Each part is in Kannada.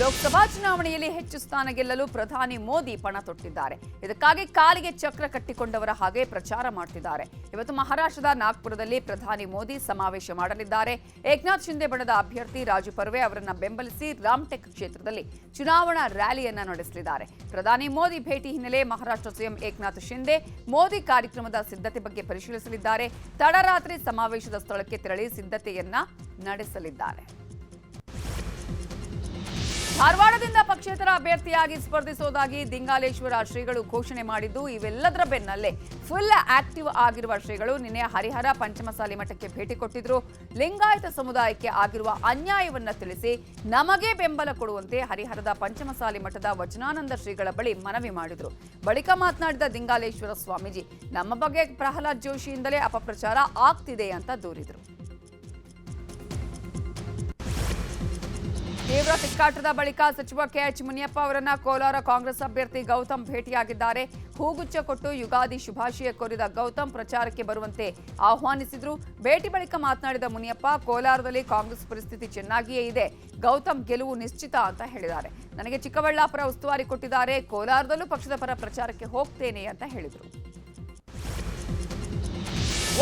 ಲೋಕಸಭಾ ಚುನಾವಣೆಯಲ್ಲಿ ಹೆಚ್ಚು ಸ್ಥಾನ ಗೆಲ್ಲಲು ಪ್ರಧಾನಿ ಮೋದಿ ಪಣ ತೊಟ್ಟಿದ್ದಾರೆ. ಇದಕ್ಕಾಗಿ ಕಾಲಿಗೆ ಚಕ್ರ ಕಟ್ಟಿಕೊಂಡವರ ಹಾಗೆ ಪ್ರಚಾರ ಮಾಡ್ತಿದ್ದಾರೆ. ಇವತ್ತು ಮಹಾರಾಷ್ಟ್ರದ ನಾಗ್ಪುರದಲ್ಲಿ ಪ್ರಧಾನಿ ಮೋದಿ ಸಮಾವೇಶ ಮಾಡಲಿದ್ದಾರೆ. ಏಕನಾಥ್ ಶಿಂದೆ ಬಣದ ಅಭ್ಯರ್ಥಿ ರಾಜು ಪರ್ವೆ ಅವರನ್ನು ಬೆಂಬಲಿಸಿ ರಾಮ್ಟೆಕ್ ಕ್ಷೇತ್ರದಲ್ಲಿ ಚುನಾವಣಾ ರ್ಯಾಲಿಯನ್ನು ನಡೆಸಲಿದ್ದಾರೆ. ಪ್ರಧಾನಿ ಮೋದಿ ಭೇಟಿ ಹಿನ್ನೆಲೆ ಮಹಾರಾಷ್ಟ್ರ ಸಿಎಂ ಏಕನಾಥ್ ಶಿಂದೆ ಮೋದಿ ಕಾರ್ಯಕ್ರಮದ ಸಿದ್ಧತೆ ಬಗ್ಗೆ ಪರಿಶೀಲಿಸಲಿದ್ದಾರೆ. ತಡರಾತ್ರಿ ಸಮಾವೇಶದ ಸ್ಥಳಕ್ಕೆ ತೆರಳಿ ಸಿದ್ಧತೆಯನ್ನ ನಡೆಸಲಿದ್ದಾರೆ. ಧಾರವಾಡದಿಂದ ಪಕ್ಷೇತರ ಅಭ್ಯರ್ಥಿಯಾಗಿ ಸ್ಪರ್ಧಿಸುವುದಾಗಿ ದಿಂಗಾಲೇಶ್ವರ ಶ್ರೀಗಳು ಘೋಷಣೆ ಮಾಡಿದ್ದು, ಇವೆಲ್ಲದರ ಬೆನ್ನಲ್ಲೇ ಫುಲ್ ಆಕ್ಟಿವ್ ಆಗಿರುವ ಶ್ರೀಗಳು ನಿನ್ನೆ ಹರಿಹರ ಪಂಚಮಸಾಲಿ ಮಠಕ್ಕೆ ಭೇಟಿ ಕೊಟ್ಟಿದ್ರು. ಲಿಂಗಾಯತ ಸಮುದಾಯಕ್ಕೆ ಆಗಿರುವ ಅನ್ಯಾಯವನ್ನ ತಿಳಿಸಿ ನಮಗೆ ಬೆಂಬಲ ಕೊಡುವಂತೆ ಹರಿಹರದ ಪಂಚಮಸಾಲಿ ಮಠದ ವಚನಾನಂದ ಶ್ರೀಗಳ ಬಳಿ ಮನವಿ ಮಾಡಿದ್ರು. ಬಳಿಕ ಮಾತನಾಡಿದ ದಿಂಗಾಲೇಶ್ವರ ಸ್ವಾಮೀಜಿ, ನಮ್ಮ ಬಗ್ಗೆ ಪ್ರಹ್ಲಾದ್ ಜೋಶಿಯಿಂದಲೇ ಅಪಪ್ರಚಾರ ಆಗ್ತಿದೆ ಅಂತ ದೂರಿದ್ರು. ತೀವ್ರ ತಿಕ್ಕಾಟದ ಬಳಿಕ ಸಚಿವ ಕೆಎಚ್ ಮುನಿಯಪ್ಪ ಅವರನ್ನ ಕೋಲಾರ ಕಾಂಗ್ರೆಸ್ ಅಭ್ಯರ್ಥಿ ಗೌತಮ್ ಭೇಟಿಯಾಗಿದ್ದಾರೆ. ಹೂಗುಚ್ಚ ಕೊಟ್ಟು ಯುಗಾದಿ ಶುಭಾಶಯ ಕೋರಿದ ಗೌತಮ್ ಪ್ರಚಾರಕ್ಕೆ ಬರುವಂತೆ ಆಹ್ವಾನಿಸಿದ್ರು. ಭೇಟಿ ಬಳಿಕ ಮಾತನಾಡಿದ ಮುನಿಯಪ್ಪ, ಕೋಲಾರದಲ್ಲಿ ಕಾಂಗ್ರೆಸ್ ಪರಿಸ್ಥಿತಿ ಚೆನ್ನಾಗಿಯೇ ಇದೆ. ಗೌತಮ್ ಗೆಲುವು ನಿಶ್ಚಿತ ಅಂತ ಹೇಳಿದ್ದಾರೆ. ನನಗೆ ಚಿಕ್ಕಬಳ್ಳಾಪುರ ಉಸ್ತುವಾರಿ ಕೊಟ್ಟಿದ್ದಾರೆ. ಕೋಲಾರದಲ್ಲೂ ಪಕ್ಷದ ಪರ ಪ್ರಚಾರಕ್ಕೆ ಹೋಗ್ತೇನೆ ಅಂತ ಹೇಳಿದರು.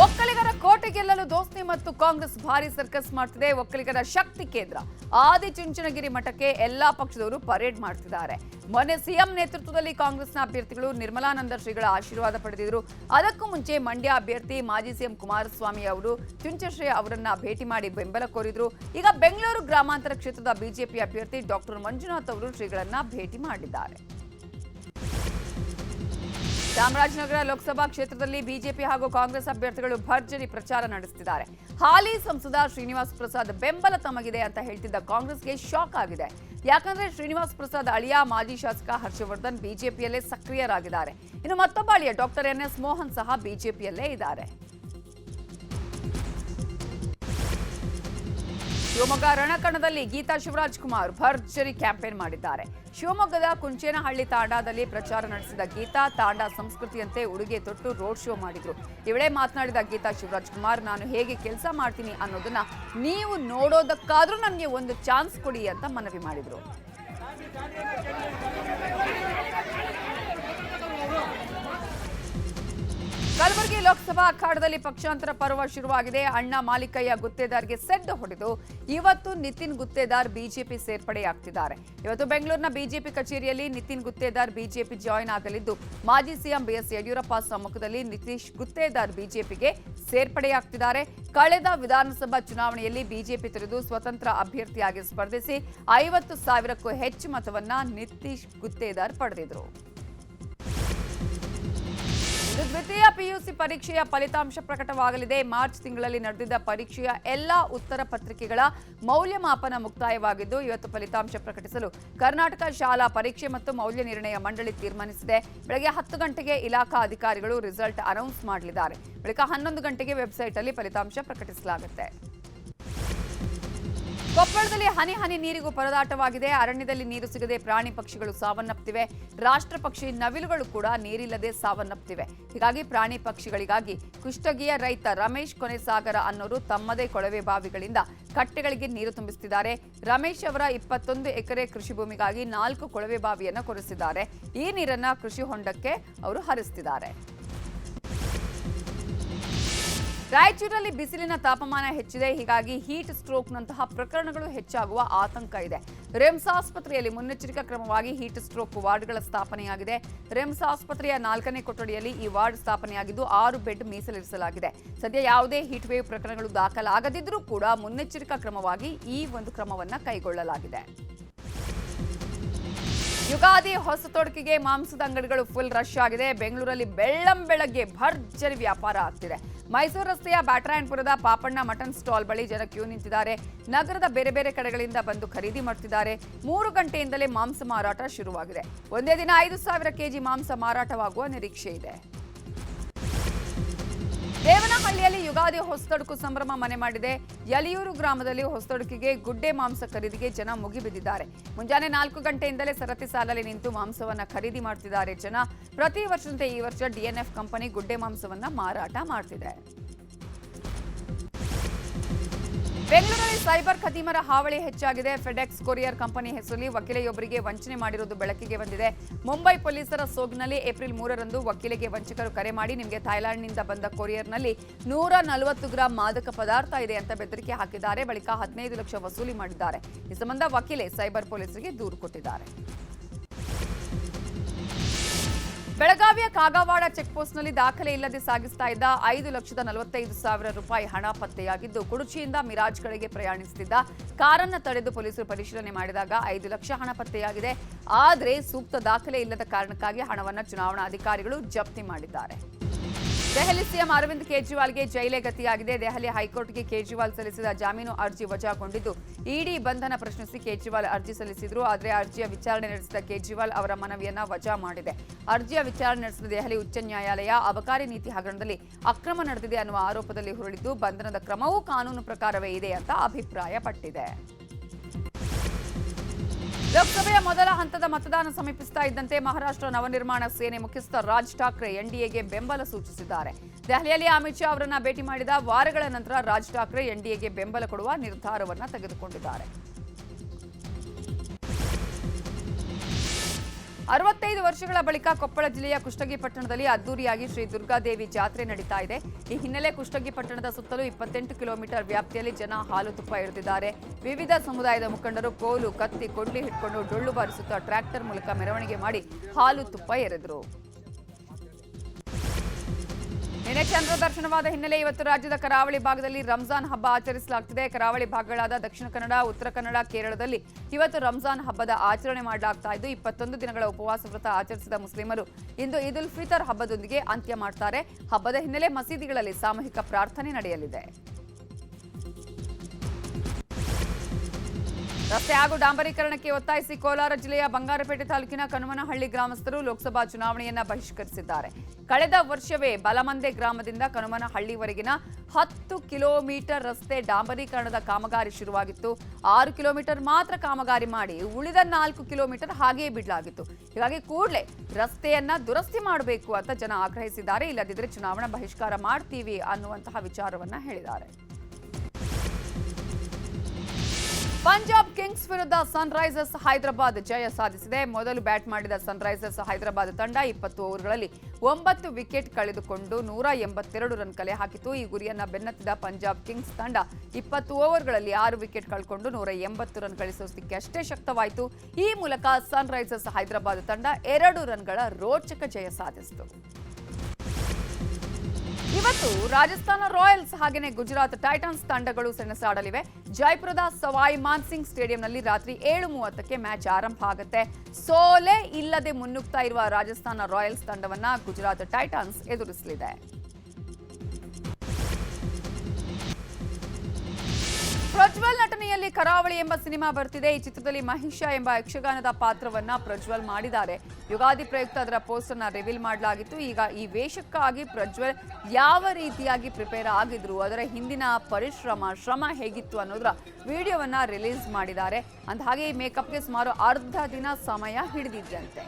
ಒಕ್ಕಲಿಗರ ಕೋಟೆ ಗೆಲ್ಲಲು ದೋಸ್ತಿ ಮತ್ತು ಕಾಂಗ್ರೆಸ್ ಭಾರಿ ಸರ್ಕಸ್ ಮಾಡ್ತಿದೆ. ಒಕ್ಕಲಿಗರ ಶಕ್ತಿ ಕೇಂದ್ರ ಆದಿಚುಂಚನಗಿರಿ ಮಠಕ್ಕೆ ಎಲ್ಲಾ ಪಕ್ಷದವರು ಪರೇಡ್ ಮಾಡ್ತಿದ್ದಾರೆ. ಮೊನ್ನೆ ಸಿಎಂ ನೇತೃತ್ವದಲ್ಲಿ ಕಾಂಗ್ರೆಸ್ನ ಅಭ್ಯರ್ಥಿಗಳು ನಿರ್ಮಲಾನಂದ ಶ್ರೀಗಳ ಆಶೀರ್ವಾದ ಪಡೆದಿದ್ರು. ಅದಕ್ಕೂ ಮುಂಚೆ ಮಂಡ್ಯ ಅಭ್ಯರ್ಥಿ ಮಾಜಿ ಸಿಎಂ ಕುಮಾರಸ್ವಾಮಿ ಅವರು ಚುಂಚಶ್ರೀ ಅವರನ್ನ ಭೇಟಿ ಮಾಡಿ ಬೆಂಬಲ ಕೋರಿದ್ರು. ಈಗ ಬೆಂಗಳೂರು ಗ್ರಾಮಾಂತರ ಕ್ಷೇತ್ರದ ಬಿಜೆಪಿ ಅಭ್ಯರ್ಥಿ ಡಾಕ್ಟರ್ ಮಂಜುನಾಥ್ ಅವರು ಶ್ರೀಗಳನ್ನ ಭೇಟಿ ಮಾಡಿದ್ದಾರೆ. ಚಾಮರಾಜನಗರ ಲೋಕಸಭಾ ಕ್ಷೇತ್ರದಲ್ಲಿ ಬಿಜೆಪಿ ಹಾಗೂ ಕಾಂಗ್ರೆಸ್ ಅಭ್ಯರ್ಥಿಗಳು ಭರ್ಜರಿ ಪ್ರಚಾರ ನಡೆಸುತ್ತಿದ್ದಾರೆ. ಹಾಲಿ ಸಂಸದ ಶ್ರೀನಿವಾಸ್ ಪ್ರಸಾದ್ ಬೆಂಬಲ ತಮಗಿದೆ ಅಂತ ಹೇಳ್ತಿದ್ದ ಕಾಂಗ್ರೆಸ್ಗೆ ಶಾಕ್ ಆಗಿದೆ. ಯಾಕಂದ್ರೆ ಶ್ರೀನಿವಾಸ್ ಪ್ರಸಾದ್ ಅಳಿಯ, ಮಾಜಿ ಶಾಸಕ ಹರ್ಷವರ್ಧನ್ ಬಿಜೆಪಿಯಲ್ಲೇ ಸಕ್ರಿಯರಾಗಿದ್ದಾರೆ. ಇನ್ನು ಮತ್ತೊಬ್ಬ ಅಳಿಯ, ಡಾಕ್ಟರ್ ಎನ್ ಎಸ್ ಮೋಹನ್ ಸಹ ಬಿಜೆಪಿಯಲ್ಲೇ ಇದ್ದಾರೆ. ಶಿವಮೊಗ್ಗ ರಣಕಣದಲ್ಲಿ ಗೀತಾ ಶಿವರಾಜ್ ಕುಮಾರ್ ಭರ್ಜರಿ ಕ್ಯಾಂಪೇನ್ ಮಾಡಿದ್ದಾರೆ. ಶಿವಮೊಗ್ಗದ ಕುಂಚೇನಹಳ್ಳಿ ತಾಂಡಾದಲ್ಲಿ ಪ್ರಚಾರ ನಡೆಸಿದ ಗೀತಾ ತಾಂಡಾ ಸಂಸ್ಕೃತಿಯಂತೆ ಉಡುಗೆ ತೊಟ್ಟು ರೋಡ್ ಶೋ ಮಾಡಿದ್ರು. ಇವಳೆ ವೇಳೆ ಮಾತನಾಡಿದ ಗೀತಾ ಶಿವರಾಜ್ ಕುಮಾರ್, ನಾನು ಹೇಗೆ ಕೆಲಸ ಮಾಡ್ತೀನಿ ಅನ್ನೋದನ್ನ ನೀವು ನೋಡೋದಕ್ಕಾದ್ರೂ ನನಗೆ ಒಂದು ಚಾನ್ಸ್ ಕೊಡಿ ಅಂತ ಮನವಿ ಮಾಡಿದ್ರು. ಕಲಬುರಗಿ ಲೋಕಸಭಾ ಅಖಾಡದಲ್ಲಿ ಪಕ್ಷಾಂತರ ಪರ್ವ ಶುರುವಾಗಿದೆ. ಅಣ್ಣ ಮಾಲಿಕಯ್ಯ ಗುತ್ತೇದಾರ್ಗೆ ಸೆಡ್ ಹೊಡೆದು ಇವತ್ತು ನಿತಿನ್ ಗುತ್ತೇದಾರ್ ಬಿಜೆಪಿ ಸೇರ್ಪಡೆಯಾಗ್ತಿದ್ದಾರೆ. ಇವತ್ತು ಬೆಂಗಳೂರಿನ ಬಿಜೆಪಿ ಕಚೇರಿಯಲ್ಲಿ ನಿತಿನ್ ಗುತ್ತೇದಾರ್ ಬಿಜೆಪಿ ಜಾಯಿನ್ ಆಗಲಿದ್ದು, ಮಾಜಿ ಸಿಎಂ ಬಿಎಸ್ ಯಡಿಯೂರಪ್ಪ ಸಮ್ಮುಖದಲ್ಲಿ ನಿತೀಶ್ ಗುತ್ತೇದಾರ್ ಬಿಜೆಪಿಗೆ ಸೇರ್ಪಡೆಯಾಗ್ತಿದ್ದಾರೆ. ಕಳೆದ ವಿಧಾನಸಭಾ ಚುನಾವಣೆಯಲ್ಲಿ ಬಿಜೆಪಿ ತೆರೆದು ಸ್ವತಂತ್ರ ಅಭ್ಯರ್ಥಿಯಾಗಿ ಸ್ಪರ್ಧಿಸಿ ಐವತ್ತು ಸಾವಿರಕ್ಕೂ ಹೆಚ್ಚು ಮತವನ್ನ ನಿತೀಶ್ ಗುತ್ತೇದಾರ್ ಪಡೆದಿದ್ರು. ದ್ವಿತೀಯ ಪಿಯುಸಿ ಪರೀಕ್ಷೆಯ ಫಲಿತಾಂಶ ಪ್ರಕಟವಾಗಲಿದೆ. ಮಾರ್ಚ್ ತಿಂಗಳಲ್ಲಿ ನಡೆದಿದ್ದ ಪರೀಕ್ಷೆಯ ಎಲ್ಲಾ ಉತ್ತರ ಪತ್ರಿಕೆಗಳ ಮೌಲ್ಯಮಾಪನ ಮುಕ್ತಾಯವಾಗಿದ್ದು, ಇವತ್ತು ಫಲಿತಾಂಶ ಪ್ರಕಟಿಸಲು ಕರ್ನಾಟಕ ಶಾಲಾ ಪರೀಕ್ಷೆ ಮತ್ತು ಮೌಲ್ಯ ನಿರ್ಣಯ ಮಂಡಳಿ ತೀರ್ಮಾನಿಸಿದೆ. ಬೆಳಗ್ಗೆ ಹತ್ತು ಗಂಟೆಗೆ ಇಲಾಖಾ ಅಧಿಕಾರಿಗಳು ರಿಸಲ್ಟ್ ಅನೌನ್ಸ್ ಮಾಡಲಿದ್ದಾರೆ. ಬಳಿಕ ಹನ್ನೊಂದು ಗಂಟೆಗೆ ವೆಬ್ಸೈಟ್ ಅಲ್ಲಿ ಫಲಿತಾಂಶ ಪ್ರಕಟಿಸಲಾಗುತ್ತೆ. ಕೊಪ್ಪಳದಲ್ಲಿ ಹನಿ ಹನಿ ನೀರಿಗೂ ಪರದಾಟವಾಗಿದೆ. ಅರಣ್ಯದಲ್ಲಿ ನೀರು ಸಿಗದೆ ಪ್ರಾಣಿ ಪಕ್ಷಿಗಳು ಸಾವನ್ನಪ್ತಿವೆ. ರಾಷ್ಟ್ರ ಪಕ್ಷಿ ನವಿಲುಗಳು ಕೂಡ ನೀರಿಲ್ಲದೆ ಸಾವನ್ನಪ್ತಿವೆ. ಹೀಗಾಗಿ ಪ್ರಾಣಿ ಪಕ್ಷಿಗಳಿಗಾಗಿ ಕುಷ್ಟಗಿಯ ರೈತ ರಮೇಶ್ ಕೊನೆಸಾಗರ ಅನ್ನೋರು ತಮ್ಮದೇ ಕೊಳವೆ ಬಾವಿಗಳಿಂದ ಕಟ್ಟೆಗಳಿಗೆ ನೀರು ತುಂಬಿಸುತ್ತಿದ್ದಾರೆ. ರಮೇಶ್ ಅವರ ಇಪ್ಪತ್ತೊಂದು ಎಕರೆ ಕೃಷಿ ಭೂಮಿಗಾಗಿ ನಾಲ್ಕು ಕೊಳವೆ ಬಾವಿಯನ್ನು ಕೊರೆಸಿದ್ದಾರೆ. ಈ ನೀರನ್ನ ಕೃಷಿ ಹೊಂಡಕ್ಕೆ ಅವರು ಹರಿಸ್ತಿದ್ದಾರೆ. ರಾಯಚೂರಲ್ಲಿ ಬಿಸಿಲಿನ ತಾಪಮಾನ ಹೆಚ್ಚಿದೆ. ಹೀಗಾಗಿ ಹೀಟ್ ಸ್ಟ್ರೋಕ್ನಂತಹ ಪ್ರಕರಣಗಳು ಹೆಚ್ಚಾಗುವ ಆತಂಕ ಇದೆ. ರೆಮ್ಸ್ ಆಸ್ಪತ್ರೆಯಲ್ಲಿ ಮುನ್ನೆಚ್ಚರಿಕಾ ಕ್ರಮವಾಗಿ ಹೀಟ್ ಸ್ಟ್ರೋಕ್ ವಾರ್ಡ್ಗಳ ಸ್ಥಾಪನೆಯಾಗಿದೆ. ರೆಮ್ಸ್ ಆಸ್ಪತ್ರೆಯ ನಾಲ್ಕನೇ ಕೊಠಡಿಯಲ್ಲಿ ಈ ವಾರ್ಡ್ ಸ್ಥಾಪನೆಯಾಗಿದ್ದು ಆರು ಬೆಡ್ ಮೀಸಲಿರಿಸಲಾಗಿದೆ. ಸದ್ಯ ಯಾವುದೇ ಹೀಟ್ ವೇವ್ ಪ್ರಕರಣಗಳು ದಾಖಲಾಗದಿದ್ದರೂ ಕೂಡ ಮುನ್ನೆಚ್ಚರಿಕಾ ಕ್ರಮವಾಗಿ ಈ ಒಂದು ಕ್ರಮವನ್ನು ಕೈಗೊಳ್ಳಲಾಗಿದೆ. ಯುಗಾದಿ ಹೊಸ ತೊಡಕಿಗೆ ಮಾಂಸದ ಅಂಗಡಿಗಳು ಫುಲ್ ರಶ್ ಆಗಿದೆ. ಬೆಂಗಳೂರಲ್ಲಿ ಬೆಳ್ಳಂ ಬೆಳಗ್ಗೆ ಭರ್ಜರಿ ವ್ಯಾಪಾರ ಆಗ್ತಿದೆ. ಮೈಸೂರು ರಸ್ತೆಯ ಬ್ಯಾಟ್ರಾಯನ್ಪುರದ ಪಾಪಣ್ಣ ಮಟನ್ ಸ್ಟಾಲ್ ಬಳಿ ಜನ ಕ್ಯೂ ನಿಂತಿದ್ದಾರೆ. ನಗರದ ಬೇರೆ ಬೇರೆ ಕಡೆಗಳಿಂದ ಬಂದು ಖರೀದಿ ಮಾಡ್ತಿದ್ದಾರೆ. ಮೂರು ಗಂಟೆಯಿಂದಲೇ ಮಾಂಸ ಮಾರಾಟ ಶುರುವಾಗಿದೆ. ಒಂದೇ ದಿನ ಐದು ಸಾವಿರ ಕೆಜಿ ಮಾಂಸ ಮಾರಾಟವಾಗುವ ನಿರೀಕ್ಷೆ ಇದೆ. ದೇವನಹಳ್ಳಿಯಲ್ಲಿ ಯುಗಾದಿ ಹೊಸತೊಡಕು ಸಂಭ್ರಮ ಮನೆ ಮಾಡಿದೆ. ಯಲಿಯೂರು ಗ್ರಾಮದಲ್ಲಿ ಹೊಸತೊಡಕಿಗೆ ಗುಡ್ಡೆ ಮಾಂಸ ಖರೀದಿಗೆ ಜನ ಮುಗಿಬಿದ್ದಿದ್ದಾರೆ. ಮುಂಜಾನೆ ನಾಲ್ಕು ಗಂಟೆಯಿಂದಲೇ ಸರತಿ ಸಾಲಲ್ಲಿ ನಿಂತು ಮಾಂಸವನ್ನ ಖರೀದಿ ಮಾಡ್ತಿದ್ದಾರೆ ಜನ. ಪ್ರತಿ ವರ್ಷದಂತೆ ಈ ವರ್ಷ ಡಿಎನ್ಎಫ್ ಕಂಪನಿ ಗುಡ್ಡೆ ಮಾಂಸವನ್ನ ಮಾರಾಟ ಮಾಡ್ತಿದೆ. ಬೆಂಗಳೂರಲ್ಲಿ ಸೈಬರ್ ಖದೀಮರ ಹಾವಳಿ ಹೆಚ್ಚಾಗಿದೆ. ಫೆಡೆಕ್ಸ್ ಕೊರಿಯರ್ ಕಂಪನಿ ಹೆಸರಲ್ಲಿ ವಕೀಲೆಯೊಬ್ಬರಿಗೆ ವಂಚನೆ ಮಾಡಿರುವುದು ಬೆಳಕಿಗೆ ಬಂದಿದೆ. ಮುಂಬೈ ಪೊಲೀಸರ ಸೋಗಿನಲ್ಲಿ ಏಪ್ರಿಲ್ ಮೂರರಂದು ವಕೀಲೆಗೆ ವಂಚಕರು ಕರೆ ಮಾಡಿ ನಿಮಗೆ ಥೈಲ್ಯಾಂಡ್ನಿಂದ ಬಂದ ಕೊರಿಯರ್ನಲ್ಲಿ ನೂರ ನಲವತ್ತು ಗ್ರಾಂ ಮಾದಕ ಪದಾರ್ಥ ಇದೆ ಅಂತ ಬೆದರಿಕೆ ಹಾಕಿದ್ದಾರೆ. ಬಳಿಕ ಹದಿನೈದು ಲಕ್ಷ ವಸೂಲಿ ಮಾಡಿದ್ದಾರೆ. ಈ ಸಂಬಂಧ ವಕೀಲೆ ಸೈಬರ್ ಪೊಲೀಸರಿಗೆ ದೂರು ಕೊಟ್ಟಿದ್ದಾರೆ. ಬೆಳಗಾವಿಯ ಕಾಗವಾಡ ಚೆಕ್ಪೋಸ್ಟ್ನಲ್ಲಿ ದಾಖಲೆ ಇಲ್ಲದೆ ಸಾಗಿಸ್ತಾ ಇದ್ದ ಐದು ಲಕ್ಷದ ನಲವತ್ತೈದು ಸಾವಿರ ರೂಪಾಯಿ ಹಣ ಪತ್ತೆಯಾಗಿದ್ದು, ಕುಡುಚಿಯಿಂದ ಮಿರಾಜ್ ಕಡೆಗೆ ಪ್ರಯಾಣಿಸುತ್ತಿದ್ದ ಕಾರನ್ನು ತಡೆದು ಪೊಲೀಸರು ಪರಿಶೀಲನೆ ಮಾಡಿದಾಗ ಐದು ಲಕ್ಷ ಹಣ ಪತ್ತೆಯಾಗಿದೆ. ಆದರೆ ಸೂಕ್ತ ದಾಖಲೆ ಇಲ್ಲದ ಕಾರಣಕ್ಕಾಗಿ ಹಣವನ್ನು ಚುನಾವಣಾ ಅಧಿಕಾರಿಗಳು ಜಪ್ತಿ ಮಾಡಿದ್ದಾರೆ. ದೆಹಲಿ ಸಿಎಂ ಅರವಿಂದ್ ಕೇಜ್ರಿವಾಲ್ಗೆ ಜೈಲೇ ಗತಿಯಾಗಿದೆ. ದೆಹಲಿ ಹೈಕೋರ್ಟ್ಗೆ ಕೇಜ್ರಿವಾಲ್ ಸಲ್ಲಿಸಿದ ಜಾಮೀನು ಅರ್ಜಿ ವಜಾಗೊಂಡಿದ್ದು, ಇಡಿ ಬಂಧನ ಪ್ರಶ್ನಿಸಿ ಕೇಜ್ರಿವಾಲ್ ಅರ್ಜಿ ಸಲ್ಲಿಸಿದ್ರು, ಆದರೆ ಅರ್ಜಿಯ ವಿಚಾರಣೆ ನಡೆಸಿದ ಕೇಜ್ರಿವಾಲ್ ಅವರ ಮನವಿಯನ್ನ ವಜಾ ಮಾಡಿದೆ. ಅರ್ಜಿಯ ವಿಚಾರಣೆ ನಡೆಸಿದ ದೆಹಲಿ ಉಚ್ಚ ನ್ಯಾಯಾಲಯ ಅಬಕಾರಿ ನೀತಿ ಹಗರಣದಲ್ಲಿ ಅಕ್ರಮ ನಡೆದಿದೆ ಅನ್ನುವ ಆರೋಪದಲ್ಲಿ ಹುರುಳಿದ್ದು, ಬಂಧನದ ಕ್ರಮವೂ ಕಾನೂನು ಪ್ರಕಾರವೇ ಇದೆ ಅಂತ ಅಭಿಪ್ರಾಯಪಟ್ಟಿದೆ. ಲೋಕಸಭೆಯ ಮೊದಲ ಹಂತದ ಮತದಾನ ಸಮೀಪಿಸ್ತಾ ಇದ್ದಂತೆ ಮಹಾರಾಷ್ಟ್ರ ನವನಿರ್ಮಾಣ ಸೇನೆ ಮುಖ್ಯಸ್ಥ ರಾಜ್ ಠಾಕ್ರೆ ಎನ್ಡಿಎಗೆ ಬೆಂಬಲ ಸೂಚಿಸಿದ್ದಾರೆ. ದೆಹಲಿಯಲ್ಲಿ ಅಮಿತ್ ಶಾ ಅವರನ್ನ ಭೇಟಿ ಮಾಡಿದ ವಾರಗಳ ನಂತರ ರಾಜ್ ಠಾಕ್ರೆ ಎನ್ಡಿಎಗೆ ಬೆಂಬಲ ಕೊಡುವ ನಿರ್ಧಾರವನ್ನು ತೆಗೆದುಕೊಂಡಿದ್ದಾರೆ. ಅರವತ್ತೈದು ವರ್ಷಗಳ ಬಳಿಕ ಕೊಪ್ಪಳ ಜಿಲ್ಲೆಯ ಕುಷ್ಟಗಿ ಪಟ್ಟಣದಲ್ಲಿ ಅದ್ದೂರಿಯಾಗಿ ಶ್ರೀ ದುರ್ಗಾದೇವಿ ಜಾತ್ರೆ ನಡೀತಾ ಇದೆ. ಈ ಹಿನ್ನೆಲೆ ಕುಷ್ಟಗಿ ಪಟ್ಟಣದ ಸುತ್ತಲೂ ಇಪ್ಪತ್ತೆಂಟು ಕಿಲೋಮೀಟರ್ ವ್ಯಾಪ್ತಿಯಲ್ಲಿ ಜನ ಹಾಲು ತುಪ್ಪ ಇಳಿದಿದ್ದಾರೆ ವಿವಿಧ ಸಮುದಾಯದ ಮುಖಂಡರು ಕೋಲು, ಕತ್ತಿ, ಕೊಡ್ಲಿ ಹಿಡ್ಕೊಂಡು ಡೊಳ್ಳು ಬಾರಿಸುತ್ತಾ ಟ್ರ್ಯಾಕ್ಟರ್ ಮೂಲಕ ಮೆರವಣಿಗೆ ಮಾಡಿ ಹಾಲು ತುಪ್ಪ ಎರೆದರು. ನಿನ್ನೆ ಚಂದ್ರ ದರ್ಶನವಾದ ಹಿನ್ನೆಲೆ ಇವತ್ತು ರಾಜ್ಯದ ಕರಾವಳಿ ಭಾಗದಲ್ಲಿ ರಂಜಾನ್ ಹಬ್ಬ ಆಚರಿಸಲಾಗ್ತಿದೆ. ಕರಾವಳಿ ಭಾಗಗಳಾದ ದಕ್ಷಿಣ ಕನ್ನಡ, ಉತ್ತರ ಕನ್ನಡ, ಕೇರಳದಲ್ಲಿ ಇವತ್ತು ರಂಜಾನ್ ಹಬ್ಬದ ಆಚರಣೆ ಮಾಡಲಾಗ್ತಾ ಇದ್ದು, ಇಪ್ಪತ್ತೊಂದು ದಿನಗಳ ಉಪವಾಸ ವ್ರತ ಆಚರಿಸಿದ ಮುಸ್ಲಿಮರು ಇಂದು ಈದ್ ಉಲ್ ಫಿತರ್ ಹಬ್ಬದೊಂದಿಗೆ ಅಂತ್ಯ ಮಾಡ್ತಾರೆ. ಹಬ್ಬದ ಹಿನ್ನೆಲೆ ಮಸೀದಿಗಳಲ್ಲಿ ಸಾಮೂಹಿಕ ಪ್ರಾರ್ಥನೆ ನಡೆಯಲಿದೆ. ರಸ್ತೆ ಹಾಗೂ ಡಾಂಬರೀಕರಣಕ್ಕೆ ಒತ್ತಾಯಿಸಿ ಕೋಲಾರ ಜಿಲ್ಲೆಯ ಬಂಗಾರಪೇಟೆ ತಾಲೂಕಿನ ಕನುಮನಹಳ್ಳಿ ಗ್ರಾಮಸ್ಥರು ಲೋಕಸಭಾ ಚುನಾವಣೆಯನ್ನ ಬಹಿಷ್ಕರಿಸಿದ್ದಾರೆ. ಕಳೆದ ವರ್ಷವೇ ಬಲಮಂದೆ ಗ್ರಾಮದಿಂದ ಕನುಮನಹಳ್ಳಿವರೆಗಿನ ಹತ್ತು ಕಿಲೋಮೀಟರ್ ರಸ್ತೆ ಡಾಂಬರೀಕರಣದ ಕಾಮಗಾರಿ ಶುರುವಾಗಿತ್ತು. ಆರು ಕಿಲೋಮೀಟರ್ ಮಾತ್ರ ಕಾಮಗಾರಿ ಮಾಡಿ ಉಳಿದ ನಾಲ್ಕು ಕಿಲೋಮೀಟರ್ ಹಾಗೆಯೇ ಬಿಡಲಾಗಿತ್ತು. ಹೀಗಾಗಿ ಕೂಡಲೇ ರಸ್ತೆಯನ್ನ ದುರಸ್ತಿ ಮಾಡಬೇಕು ಅಂತ ಜನ ಆಗ್ರಹಿಸಿದ್ದಾರೆ. ಇಲ್ಲದಿದ್ದರೆ ಚುನಾವಣಾ ಬಹಿಷ್ಕಾರ ಮಾಡ್ತೀವಿ ಅನ್ನುವಂತಹ ವಿಚಾರವನ್ನ ಹೇಳಿದ್ದಾರೆ. ಪಂಜಾಬ್ ಕಿಂಗ್ಸ್ ವಿರುದ್ಧ ಸನ್ರೈಸರ್ಸ್ ಹೈದರಾಬಾದ್ ಜಯ ಸಾಧಿಸಿದೆ. ಮೊದಲು ಬ್ಯಾಟ್ ಮಾಡಿದ ಸನ್ರೈಸರ್ಸ್ ಹೈದರಾಬಾದ್ ತಂಡ ಇಪ್ಪತ್ತು ಓವರ್ಗಳಲ್ಲಿ ಒಂಬತ್ತು ವಿಕೆಟ್ ಕಳೆದುಕೊಂಡು ನೂರ ಎಂಬತ್ತೆರಡು ರನ್ ಕಲೆ ಹಾಕಿತು ಈ ಗುರಿಯನ್ನ ಬೆನ್ನತ್ತಿದ ಪಂಜಾಬ್ ಕಿಂಗ್ಸ್ ತಂಡ ಇಪ್ಪತ್ತು ಓವರ್ಗಳಲ್ಲಿ ಆರು ವಿಕೆಟ್ ಕಳ್ಕೊಂಡು ನೂರ ಎಂಬತ್ತು ರನ್ ಗಳಿಸೋದಕ್ಕೆ ಅಷ್ಟೇ ಶಕ್ತವಾಯಿತು. ಈ ಮೂಲಕ ಸನ್ರೈಸರ್ಸ್ ಹೈದರಾಬಾದ್ ತಂಡ ಎರಡು ರನ್ಗಳ ರೋಚಕ ಜಯ ಸಾಧಿಸಿತು. ಇವತ್ತು ರಾಜಸ್ಥಾನ ರಾಯಲ್ಸ್ ಹಾಗೆಯೇ ಗುಜರಾತ್ ಟೈಟನ್ಸ್ ತಂಡಗಳು ಸೆಣಸಾಡಲಿವೆ. ಜೈಪುರದ ಸವಾಯಿ ಮಾನ್ಸಿಂಗ್ ಸ್ಟೇಡಿಯಂನಲ್ಲಿ ರಾತ್ರಿ ಏಳು ಮೂವತ್ತಕ್ಕೆ ಮ್ಯಾಚ್ ಆರಂಭ ಆಗುತ್ತೆ. ಸೋಲೆ ಇಲ್ಲದೆ ಮುನ್ನುಗ್ತಾ ಇರುವ ರಾಜಸ್ಥಾನ ರಾಯಲ್ಸ್ ತಂಡವನ್ನ ಗುಜರಾತ್ ಟೈಟನ್ಸ್ ಎದುರಿಸಲಿದೆ. ಪ್ರಜ್ವಲ್ ನಟನೆಯಲ್ಲಿ ಕರಾವಳಿ ಎಂಬ ಸಿನಿಮಾ ಬರ್ತಿದೆ. ಈ ಚಿತ್ರದಲ್ಲಿ ಮಹಿಷ ಎಂಬ ಯಕ್ಷಗಾನದ ಪಾತ್ರವನ್ನ ಪ್ರಜ್ವಲ್ ಮಾಡಿದ್ದಾರೆ. ಯುಗಾದಿ ಪ್ರಯುಕ್ತ ಅದರ ಪೋಸ್ಟರ್ನ ರಿವೀಲ್ ಮಾಡಲಾಗಿತ್ತು. ಈಗ ಈ ವೇಷಕ್ಕಾಗಿ ಪ್ರಜ್ವಲ್ ಯಾವ ರೀತಿಯಾಗಿ ಪ್ರಿಪೇರ್ ಆಗಿದ್ರು, ಅದರ ಹಿಂದಿನ ಪರಿಶ್ರಮ, ಶ್ರಮ ಹೇಗಿತ್ತು ಅನ್ನೋದರ ವಿಡಿಯೋವನ್ನ ರಿಲೀಸ್ ಮಾಡಿದ್ದಾರೆ. ಅಂದ ಹಾಗೆ ಈ ಮೇಕಪ್ಗೆ ಸುಮಾರು ಅರ್ಧ ದಿನ ಸಮಯ ಹಿಡಿದಿದ್ದಂತೆ.